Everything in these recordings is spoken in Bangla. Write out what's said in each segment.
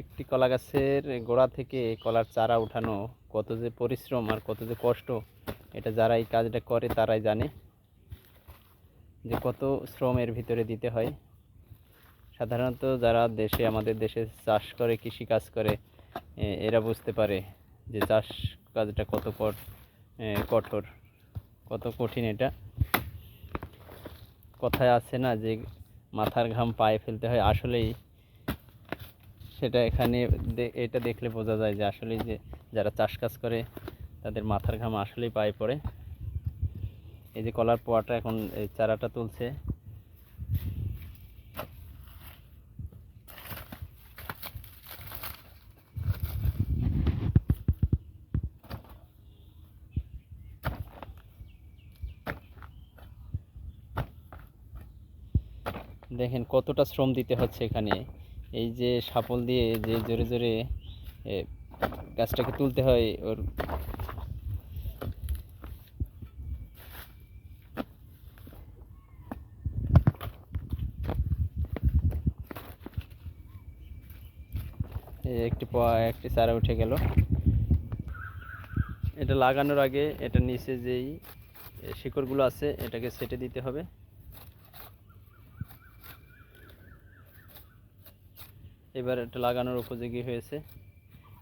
একটি কলা গাছের গোড়া থেকে কলার চারা উঠানো কত যে পরিশ্রম আর কত যে কষ্ট এটা যারা এই কাজটা করে তারাই জানে যে কত শ্রমের ভিতরে দিতে হয়। সাধারণত যারা দেশে আমাদের দেশে চাষ করে কৃষি কাজ করে এরা বুঝতে পারে যে চাষ কাজটা কত কঠোর কত কঠিন এটা। কথায় আছে না যে মাথার ঘাম পায়ে ফেলতে হয়, আসলেই সেটা এখানে এটা দেখলে বোঝা যায় যে আসলেই যে যারা চাষ কাজ করে, তাদের মাথার ঘাম আসলেই পায়ে পড়ে। এই যে কলার পোয়াটা এখন এই চারাটা তুলছে দেখেন কতটা শ্রম দিতে হচ্ছে এখানে। এই যে সাপল দিয়ে যে জোরে জোরে গাছটাকে তুলতে হয়, ওর একটি একটি চারা উঠে গেল। এটা লাগানোর আগে এটা নিচে যেই শিকড়গুলো আছে, এটাকে সেটে দিতে হবে। এবার এটা লাগানোর উপযোগী হয়েছে।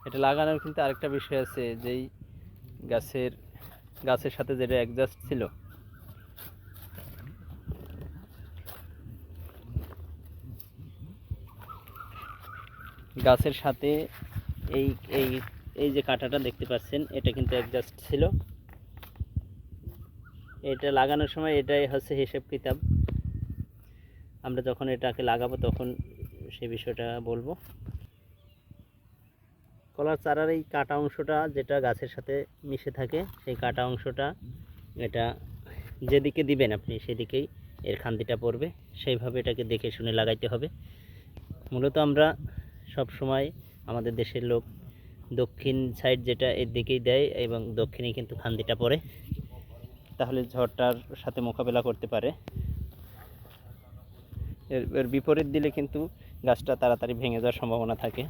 এটা লাগানোর কিন্তু আরেকটা বিষয় আছে, যেই গাছের গাছের সাথে যেটা অ্যাডজাস্ট ছিল। গাছের সাথে এই এই এই যে কাঁটাটা দেখতে পাচ্ছেন, এটা কিন্তু অ্যাডজাস্ট ছিল। এটা লাগানোর সময় এটাই হচ্ছে হিসেব কিতাব। আমরা যখন এটাকে লাগাবো তখন সেই বিষয়টা বলব। কলার চারার এই কাটা অংশটা যেটা গাছের সাথে মিশে থাকে, সেই কাটা অংশটা এটা যেদিকে দিবেন আপনি সেদিকেই এর খান্দিটা পড়বে। সেইভাবে এটাকে দেখে শুনে লাগাইতে হবে। মূলত আমরা সব সময় আমাদের দেশের লোক দক্ষিণ সাইড যেটা এর দিকেই দেয় এবং দক্ষিণে কিন্তু খান্দিটা পড়ে। তাহলে ঝড়টার সাথে মোকাবেলা করতে পারে। এর বিপরীত দিলে কিন্তু গাছটা তাড়াতাড়ি ভেঙে যাওয়ার সম্ভাবনা থাকে।